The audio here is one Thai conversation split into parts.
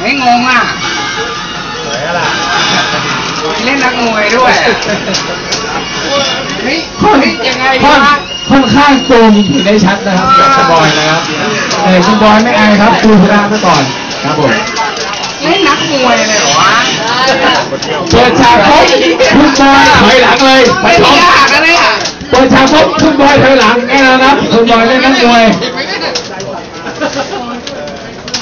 ไม่งงอะสวยล่ะเล่นนักมวยด้วยอะเฮ้ยค่อนเฮ้ยยังไงค่อนวะค่อนข้างโกงถึงได้ชัดนะครับจากสบอยนะครับเออคุณบอยไม่อายครับดูชนะซะก่อนครับผมเล่นนักมวยเลยเหรอวะเปิดฉากปุ๊บคุณบอยถอยหลังเลยไปไม่ชมยากอะเนี่ยเปิดฉากปุ๊บคุณบอยถอยหลังแค่นั้นนะครับคุณบอยเล่นนักมวย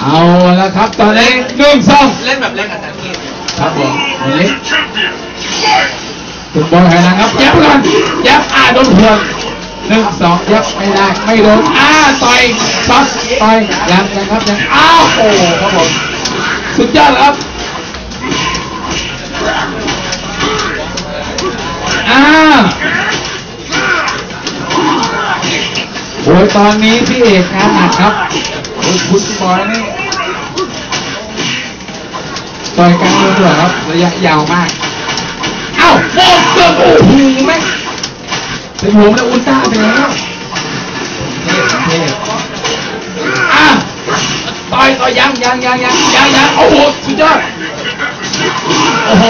เอาละครับตอนนี้หนึ่งสองเล่นแบบเล่นกับนักกีฬาครับผมเล็กคุณบอยถอยหลังครับยับก่อนยับอ่าโดนเถื่อนหนึ่งสองยับไม่ได้ไม่โดนอ่าต่อยซัดต่อยยังยังครับยังอ้าวโอ้โหครับผมสุดยอดเลยครับอ่าโอ้ยตอนนี้พี่เอกงานหนักครับโอ้ยคุณบอยนี่ ต่อยกันเลยด้วยครับระยะยาวมาก เอ้าโอ้เกือบโอ้โหแม่งเป็นหัวแล้วอุลตร้าไปแล้วเท่เท่อะต่อยต่อยยังยังยังยังยังยังโอ้โหสุดยอดโอ้โห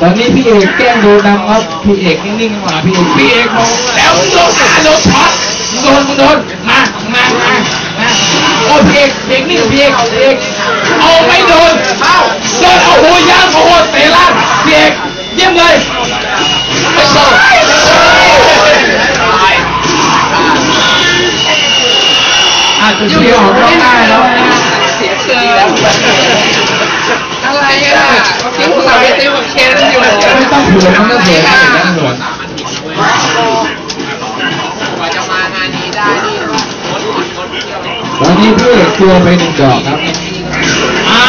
ตอนนี้พี่เอกแกล้งดูนำครับพี่เอกนิ่งๆกว่าพี่เอกพี่เอกมองแล้วโดนขาโดนช็อตโดนโดนมามามามาโอ้พี่เอกพี่เอกนี่พี่เอกพี่เอก เอาไม่โดนเอ้าโดนโอ้โหยังโอ้โหเตะล่างพี่เอกเยี่ยมเลยไม่ใช่อาจจะเสียออกไม่ได้แล้วนะเสียเชิงอะไรอะเมื่อกี้คุณสาวไปติวกับเคนอยู่ไม่ต้องเผื่อมันก็เผื่อไม่ต้องเผื่อกว่าจะมางานนี้ได้นี่งดงดงดเที่ยวตอนนี้พี่เอกตัวไปหนึ่งดอกครับอ่า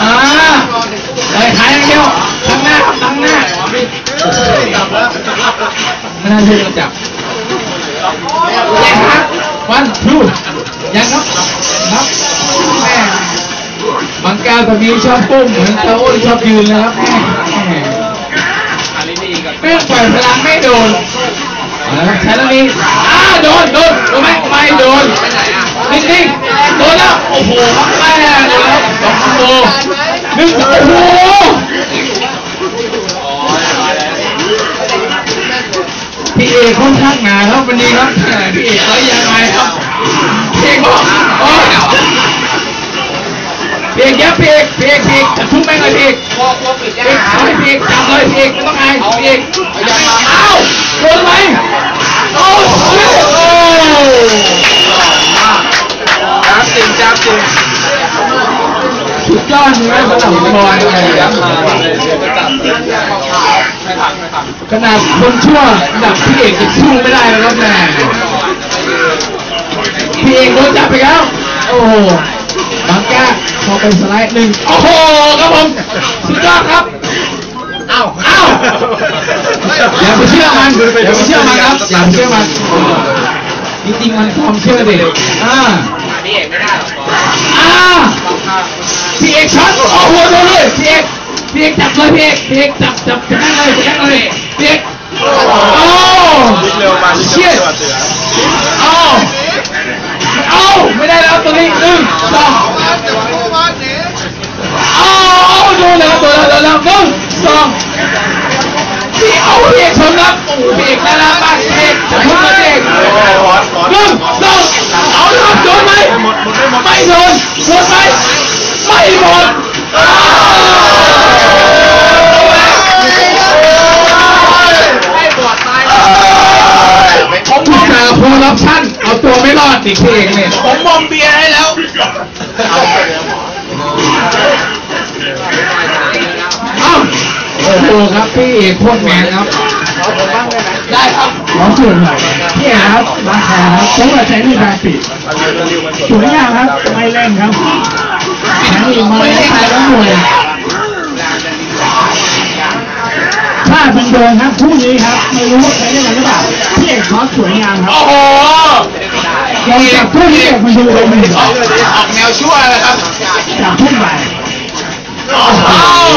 อ่าไปขายอย่างเดียวทางหน้าครับทางหน้า ไม่น่าเชื่อจับยังครับวันทูยังครับครับแม่บางแก้วตอนนี้ชอบปุ้มเหมือนตาอ้นชอบยืนเลยครับแม่แม่อันเรื่องปล่อยพลังไม่โดนเอาละครับใช้แล้วนี้อ้าโดนโดนโดนไหมไม่โดนนอะนิ่งๆโดนแล้วโอ้โหแม่โดนแล้วสองคอมหนึ่งโอ้โห เอกคนข้างหนาครับวันนี้ครับพี่เอกแล้วยังไงครับพี่เอกบอกโอ้ยพี่เอกยับพี่เพี่เพี่เอกจะทุบแม่งเลยพี่เอกวกพวกปิดยาเอาให้พี่เอกจับเลยพี่เอกไม่ต้องอายพี่เอกเอาโดนไหมโอ้โหจับจริงจับจริงสุดยอดเลยสำหรับคุณบอยเลยจับมาเลย ขนาดคนชั่วระดับพี่เอกยังสู้ไม่ได้แล้วครับแม่พี่เอกโดนจับไปแล้ว โอ้โหบางแก้าพอไปสไลด์หนึ่งโอ้โหครับผมสุดยอดครับเอ้าเอ้าอย่าไปเชื่อมันอย่าไปเชื่อมันครับอย่าไปเชื่อมันจริงๆมันความเชื่อเด็กอ่าพี่เอกไม่ได้หรอกอ่าพี่เอกช็อตโอ้โหโดนเลยพี่เอก พี่เอกจับเลยพี่เอกพีกจับจับจะนั่งเลยจะนั่งเลยพี่เอกโอ้เร็วมาเชี่ยเอาเอาไม่ได้แล้วตัวนี้หนึ่งสองเอาเอาโดนแล้วโดนแล้วแล้วหนึ่งสองพี่เอาพี่เอกชนครับโอ้โหพี่เอกน่ารักมากพี่เอกจะทุบเพีกร้อนร้อนหนึ่งสองเอาเลยครับโดนไหมไม่หมดไม่โดนโดนไหมไม่หมด ส่าห์โปรดักชั่นเอาตัวไม่รอดติพี่เอกเนี่ยผมมอมเบียร์ให้แล้วเอ้าโอ้โหครับพี่เอกโคตรแมนครับ ได้ครับขอส่วนหน่อยพี่เอกครับราคาครับผมว่าใช้นี่ราปิดสวยงามครับไม่เล่นครับแข็งอีกมาไม่ตายแล้วหน่วย ถ้าเป็นโดนครับคู่นี้ครับไม่รู้ว่าใช้ได้หรือเปล่าพี่เอกคอสสวยงามครับโอ้โหลองจับคู่นี้เอกมาดูเลยมันเห็นออกออกแนวชั่วเลยครับ จับทุ่มไปอ้าว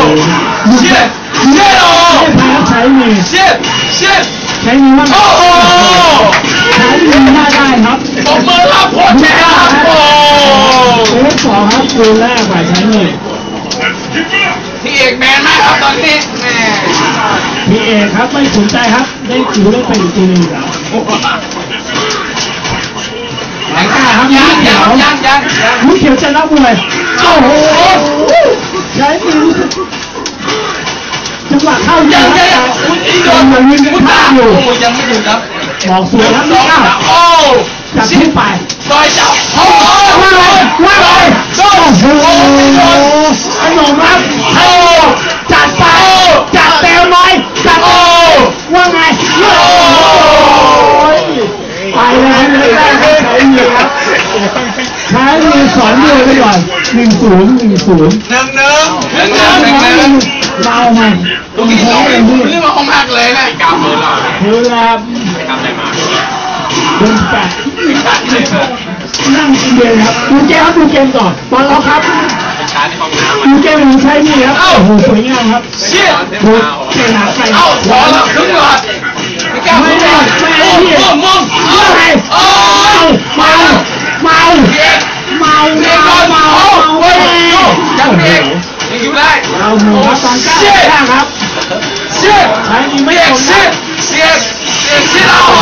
เชี่ยเชี่ยโอ้ไม่แพ้ใช้มือเชี่ยเชี่ยใช้มือมันโอ้โหใช้มือหน้าได้ครับผมมือรับโคตรแม่ครับโอ้ตูนแรกฝ่ายใช้นี่พี่เอกแมนมากครับตอนนี้แม่ พี่เอกครับไม่สนใจครับ ได้จิ๋วได้ไปอีกทีหนึงแรงกล้าครับยัยังงยัเขีงยวยังยังยังมุ้เขียวจะรับมวยโอ้โหใช้มือจังหวะเข้ายัยังงยัยังงคุณอีโดโดนนมันวิ่งคุณข้าตามอยู่โอ้ยังไม่ถึงครับบอกสวยครับสนี่องอ้าวสามโอ้จับขึ้นไปซอยจับโอ้ว่าไงว่าไงโอ้โหขนมครับโอ้ จัดไปจัดเต็มไหมจัดโอ้ว่าไงโอ้ยไปแล้วไม่ได้ไม่ใช้เงินครับใช้เงินสอนเดียวไปก่อนหนึ่งศูนย์หนึ่งศูนย์หนึ่งหนึ่งหนึ่งหนึ่งหนึ่งหนึ่งเรามาลูกที่สองเลยคุพี่ณนี่มาห้องพักเลยนะกำมือเราคือแล้วเดินแปดนั่งกินเบียร์ครับดูเกมครับดูเกมก่อนบอลเราครับ ชาร์จในห้องน้ำดูเกมของใช้นี่ครับโอ้โหสวยงามครับเชี่ยดูเกมหนักไปเอ้าพอแล้วถึงก่อนไม่กล้าไม่พูดได้ก่อนไม่ได้โอ้พี่โหมึงว่าไงโอ้เมาเมาเด็กเมาเมาเด็กก่อนเมาเมาเมาเฮ้ยเมายังเด็กยังอยู่ได้เอาหมูครับตอนกล้าเชี่ยกล้าครับเชี่ยใช้นี่ไม่เด็ตกรงเชี่นะยเชี่ยเชี่ยเชี่ยโอ้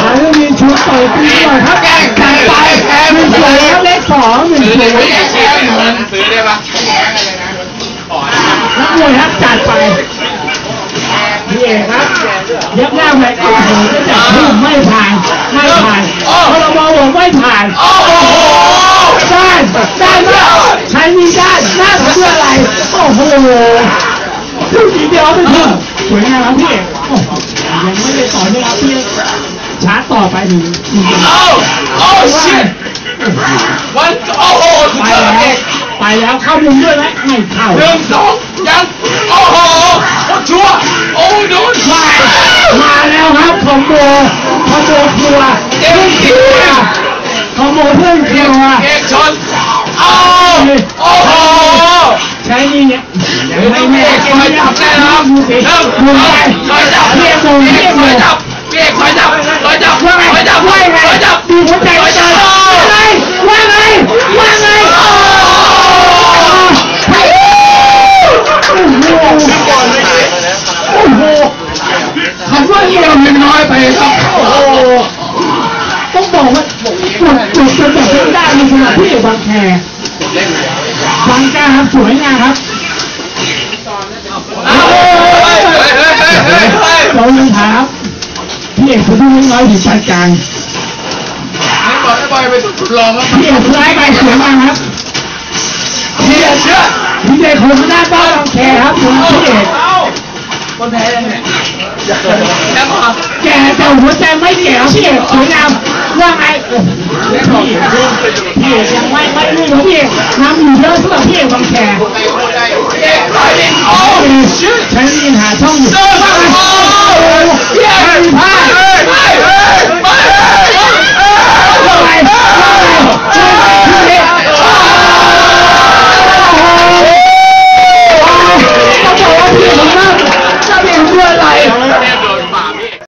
หาเรื่องมีชุดต่อยตีหน่อยครับแกล้งแกล้งไปแกล้ง ด้นไหมย์แกล้งเงินซื้อได้ปะนักมวยครับจัดไปพี่เอกครับย็บหน้าไปโอ้โหจะจับทุ่มไม่ผ่านไม่ผ่านพลบบอกไม่ผ่านโอ้โหด้านด้านมากใช้มีด้านหน้าเพื่ออะไรโอ้โหดูทีเดียวไม่ถึงสวยงามครับพี่เอกยังไม่ได้ต่อเนื่องครับพี่ชาร์จต่อไปหนึ่งโอ้โอ้ชิต วันโอ้โหสุดไปยอดแล้เอวกไปแล้วเข้ามุมด้วยไหมไม่เข้าหนึ่งสองยังโอ้โหโคตรชัวร์โอ้โดนมามาแล้วครับคอมโบคอมโบครัวเต็มที่คอมโบเพื่อนครัวเอกชนโอ้โอ้โหใช้นี่เนี่ยไม่แม่คอยจับแน่นอนดูหสินึ่งดูไปคอยจับเรียกโมเรีเรียยกกคโมอยจับเรียกคอยจับคอยจับว่าไงคอยจับว่าไงคอยจับดูหัวใจคอยจับ พี่เอกบางแคบางแคครับสวยงามครับเฮ้ยเฮ้ยเฮ้ยเฮ้ยเฮ้ยเฮ้ยเรายังถามพี่เอกผมดูน้อยถึงปานกลางนี่บอลไอ้บอยไปสุดลองแล้วพี่เอกซ้ายไปสวยมากครับเชื่อเชื่อพี่เอกผมหน้าต้อนบางแคครับคุณพี่เอกคนแพ้ยังไงแชมป์เหรอแก่แต่หัวใจไม่แก่ครับพี่เอกสวยงาม ว่าไงโอ้โหพี่เอกพี่เอกยังไม่ไม่รู้ครับ